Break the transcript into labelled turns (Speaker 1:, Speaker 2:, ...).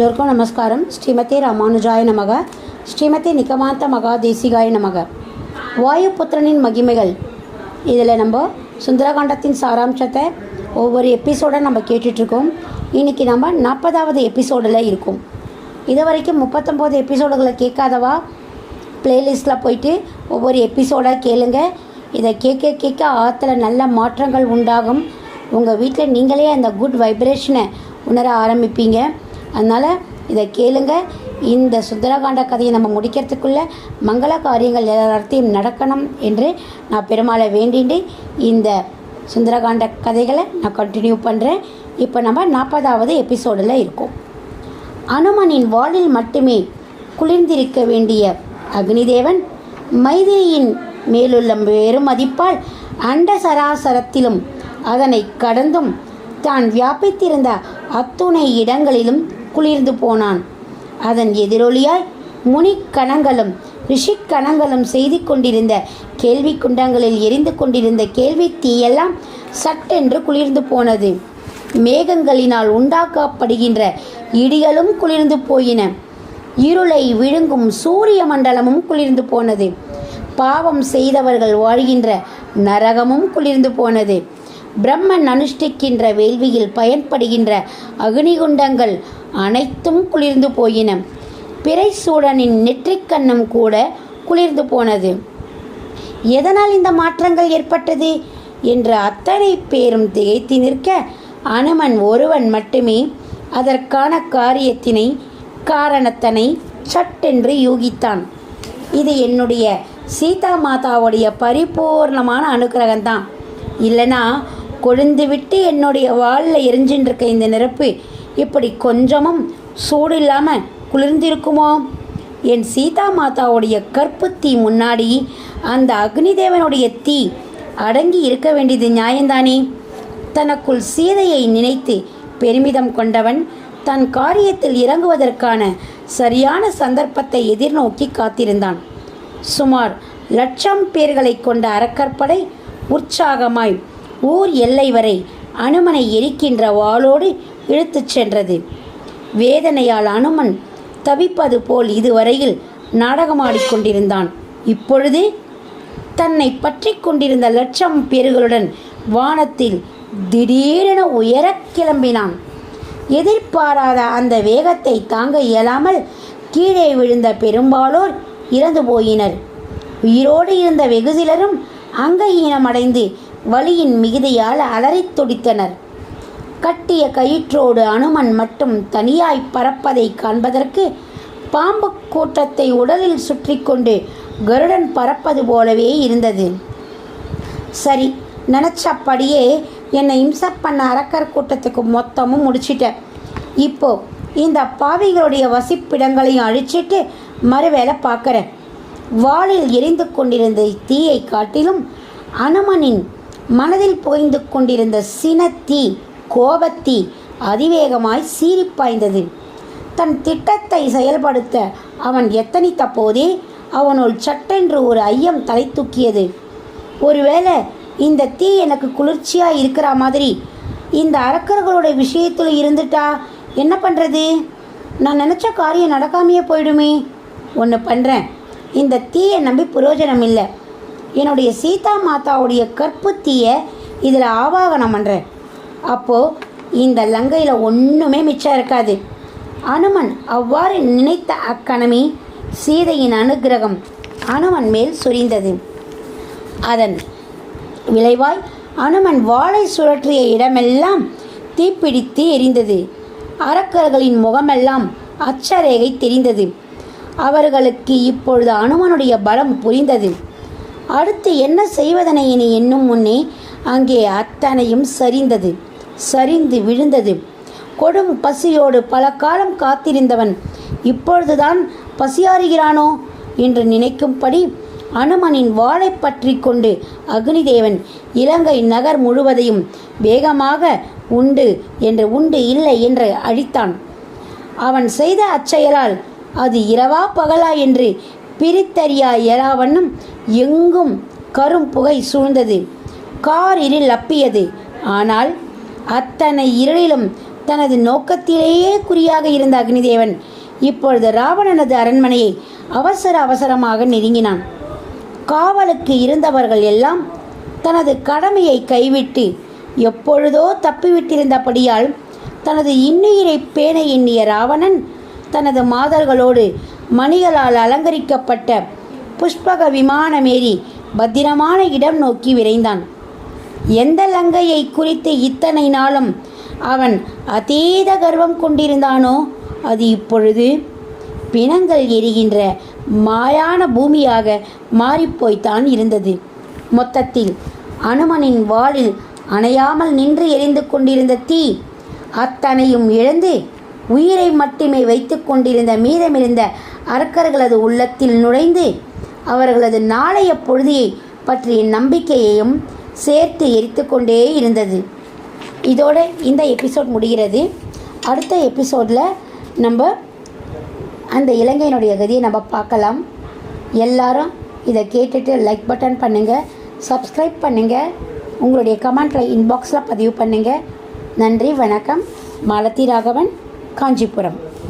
Speaker 1: எல்லோருக்கும் நமஸ்காரம். ஸ்ரீமதி ராமானுஜாய நமக. ஸ்ரீமதி நிகமாந்த மகாதேசிகாய நமக. வாயுபுத்திரனின் மகிமைகள். இதில் நம்ம சுந்தரகாண்டத்தின் சாராம்சத்தை ஒவ்வொரு எபிசோடை நம்ம கேட்டுட்ருக்கோம். இன்றைக்கி நம்ம நாற்பதாவது எபிசோடில் இருக்கும். இது வரைக்கும் முப்பத்தொம்போது எபிசோடுகளை கேட்காதவா? பிளேலிஸ்ட்டில் போயிட்டு ஒவ்வொரு எபிசோடாக கேளுங்க. இதை கேட்க கேட்க ஆற்றுல நல்ல மாற்றங்கள் உண்டாகும். உங்கள் வீட்டில் நீங்களே அந்த குட் வைப்ரேஷனை உணர ஆரம்பிப்பீங்க. அதனால் இதை கேளுங்க. இந்த சுந்தரகாண்ட கதையை நம்ம முடிக்கிறதுக்குள்ள மங்கள காரியங்கள் எல்லாத்தையும் நடக்கணும் என்று நான் பெருமாளை வேண்டிட்டு இந்த சுந்தரகாண்ட கதைகளை நான் கண்டினியூ பண்ணுறேன் இப்போ நம்ம நாற்பதாவது எபிசோடில் இருக்கோம். அனுமனின் வாளில் மட்டுமே குளிர்ந்திருக்க வேண்டிய அக்னிதேவன் மைதிரியின் மேலுள்ள வெறும் மதிப்பால் அண்ட சராசரத்திலும் அதனை கடந்தும் தான் வியாபித்திருந்த அத்துணை இடங்களிலும் குளிர்ந்து போனான். அதன் எதிரொலியாய் முனிக்கணங்களும் ரிஷிக்கணங்களும் செய்து கொண்டிருந்த கேள்வி குண்டங்களில் எரிந்து கொண்டிருந்த கேள்வி தீயெல்லாம் சட்டென்று குளிர்ந்து போனது. மேகங்களினால் உண்டாக்கப்படுகின்ற இடிகளும் குளிர்ந்து போயின. இருளை விழுங்கும் சூரிய மண்டலமும் குளிர்ந்து போனது. பாவம் செய்தவர்கள் வாழ்கின்ற நரகமும் குளிர்ந்து போனது. பிரம்மன் அனுஷ்டிக்கின்ற வேள்வியில் பயன்படுகின்ற அக்னிகுண்டங்கள் அனைத்தும் குளிர்ந்து போயின. பிறைசூடனின் நெற்றிக்கண்ணம் கூட குளிர்ந்து போனது. எதனால் இந்த மாற்றங்கள் ஏற்பட்டது? என்று அத்தனை பேரும் திகைத்து நிற்க அனுமன் ஒருவன் மட்டுமே அதற்கான காரியத்தினை காரணத்தனை சட்டென்று யூகித்தான். இது என்னுடைய சீதா மாதாவுடைய பரிபூர்ணமான அனுகிரகம்தான். இல்லைனா கொழுந்து விட்டு என்னுடைய வாளில் எரிஞ்சின்னு இருக்க இந்த நெருப்பு இப்படி கொஞ்சமும் சூடு இல்லாமல் குளிர்ந்திருக்குமோ? என் சீதா மாதாவுடைய கற்பு தீ முன்னாடி அந்த அக்னிதேவனுடைய தீ அடங்கி இருக்க வேண்டியது நியாயந்தானே? தனக்குள் சீதையை நினைத்து பெருமிதம் கொண்டவன் தன் காரியத்தில் இறங்குவதற்கான சரியான சந்தர்ப்பத்தை எதிர்நோக்கி காத்திருந்தான். சுமார் லட்சம் பேர்களை கொண்ட அறக்கற்படை உற்சாகமாய் ஊர் எல்லை வரை அனுமனை எரிக்கின்ற வாளோடு இழுத்துச் சென்றது. வேதனையால் அனுமன் தவிப்பது போல் இதுவரையில் நாடகமாடிக்கொண்டிருந்தான் இப்பொழுது தன்னை பற்றி கொண்டிருந்த லட்சம் பேர்களுடன் வானத்தில் திடீரென உயரக் கிளம்பினான். எதிர்பாராத அந்த வேகத்தை தாங்க இயலாமல் கீழே விழுந்த பெரும்பாலோர் இறந்து போயினர். உயிரோடு இருந்த வெகு சிலரும் அங்கஹீனமடைந்து வலியின் மிகுதியால் அலறித் துடித்தனர். கட்டிய கயிற்றோடு அனுமன் மட்டும் தனியாய் பறப்பதை காண்பதற்கு பாம்பு கூட்டத்தை உடலில் சுற்றி கொண்டு கருடன் பறப்பது போலவே இருந்தது. சரி நினச்சப்படியே என்னை இம்சப் பண்ண அரக்கர் கூட்டத்துக்கு மொத்தமும் முடிச்சிட்டேன் இப்போ இந்த பாவிகளுடைய வசிப்பிடங்களையும் அழிச்சிட்டு மறுவேளை பார்க்குறேன். வாளில் எரிந்து கொண்டிருந்த தீயை காட்டிலும் அனுமனின் மனதில் புகைந்து கொண்டிருந்த சினத்தீ கோபத்தீ அதிவேகமாய் சீறிப்பாய்ந்தது தன் திட்டத்தை செயல்படுத்த அவன் எத்தனித்த போதே அவனுள் சட்டென்று ஒரு ஐயம் தலை தூக்கியது. ஒருவேளை இந்த தீ எனக்கு குளிர்ச்சியாக இருக்கிற மாதிரி இந்த அரக்கர்களோட விஷயத்தில் இருந்துட்டா என்ன பண்ணுறது நான் நினச்ச காரியம் நடக்காமையே போயிடுமே. ஒன்று பண்ணுறேன் இந்த தீயை நம்பி பிரயோஜனம் இல்லை. என்னுடைய சீதா மாதாவுடைய கற்பு தீயை இதில் ஆவாகனம் பண்ணுறேன் அப்போது இந்த லங்கையில் ஒன்றுமே மிச்சம் இருக்காது. அனுமன் அவ்வாறு நினைத்த அக்கணமே சீதையின் அனுக்கிரகம் அனுமன் மேல் சொரிந்தது. அதன் விளைவாய் அனுமன் வாளை சுழற்றிய இடமெல்லாம் தீப்பிடித்து எரிந்தது. அரக்கர்களின் முகமெல்லாம் அச்சரேகை தெரிந்தது. அவர்களுக்கு இப்பொழுது அனுமனுடைய பலம் புரிந்தது. அடுத்து என்ன செய்வதனை இனி என்னும் முன்னே அங்கே அத்தனையும் சரிந்தது. சரிந்து விழுந்தது. கொடும் பசியோடு பல காலம் காத்திருந்தவன் இப்பொழுதுதான் பசியாறுகிறானோ? என்று நினைக்கும்படி அனுமனின் வாளை பற்றி கொண்டு அக்னிதேவன் இலங்கை நகர் முழுவதையும் வேகமாக உண்டு என்று உண்டு இல்லை என்று அழித்தான். அவன் செய்த அச்செயலால் அது இரவா பகலா? என்று பிரித்தறியா இயலாவண்ணம் எங்கும் கரும் புகை சூழ்ந்தது. கார் இருள் அப்பியது. ஆனால் அத்தனை இருளிலும் தனது நோக்கத்திலேயே குறியாக இருந்த அக்னிதேவன் இப்பொழுது ராவணனது அரண்மனையை அவசர அவசரமாக நெருங்கினான். காவலுக்கு இருந்தவர்கள் எல்லாம் தனது கடமையை கைவிட்டு எப்பொழுதோ தப்பிவிட்டிருந்தபடியால் தனது இன்னுயிரை பேண எண்ணிய ராவணன் தனது மாதர்களோடு மணிகளால் அலங்கரிக்கப்பட்ட புஷ்பக விமானமேறி பத்திரமான இடம் நோக்கி விரைந்தான். எந்த லங்கையை குறித்து இத்தனை நாளும் அவன் அதீத கர்வம் கொண்டிருந்தானோ அது இப்பொழுது பிணங்கள் எரிகின்ற மாயான பூமியாக மாறிப்போய்த்தான் இருந்தது. மொத்தத்தில் அனுமனின் வாளில் அணையாமல் நின்று எரிந்து கொண்டிருந்த தீ அத்தனையும் இழந்து உயிரை மட்டுமே வைத்து கொண்டிருந்த மீதமிருந்த அரக்கர்களது உள்ளத்தில் நுழைந்து அவர்களது நாளைய பொழுதியை பற்றிய நம்பிக்கையையும் சேர்த்து எரித்து கொண்டே இருந்தது. இதோட இந்த எபிசோட் முடிகிறது. அடுத்த எபிசோடில் நம்ம அந்த இலங்கையினுடைய கதியை நம்ம பார்க்கலாம். எல்லாரும் இதை கேட்டுட்டு லைக் பட்டன் பண்ணுங்கள் சப்ஸ்கிரைப் பண்ணுங்கள் உங்களுடைய கமெண்ட்டில் இன்பாக்ஸில் பதிவு பண்ணுங்கள் நன்றி வணக்கம். மாலதி ராகவன் காஞ்சிபுரம்.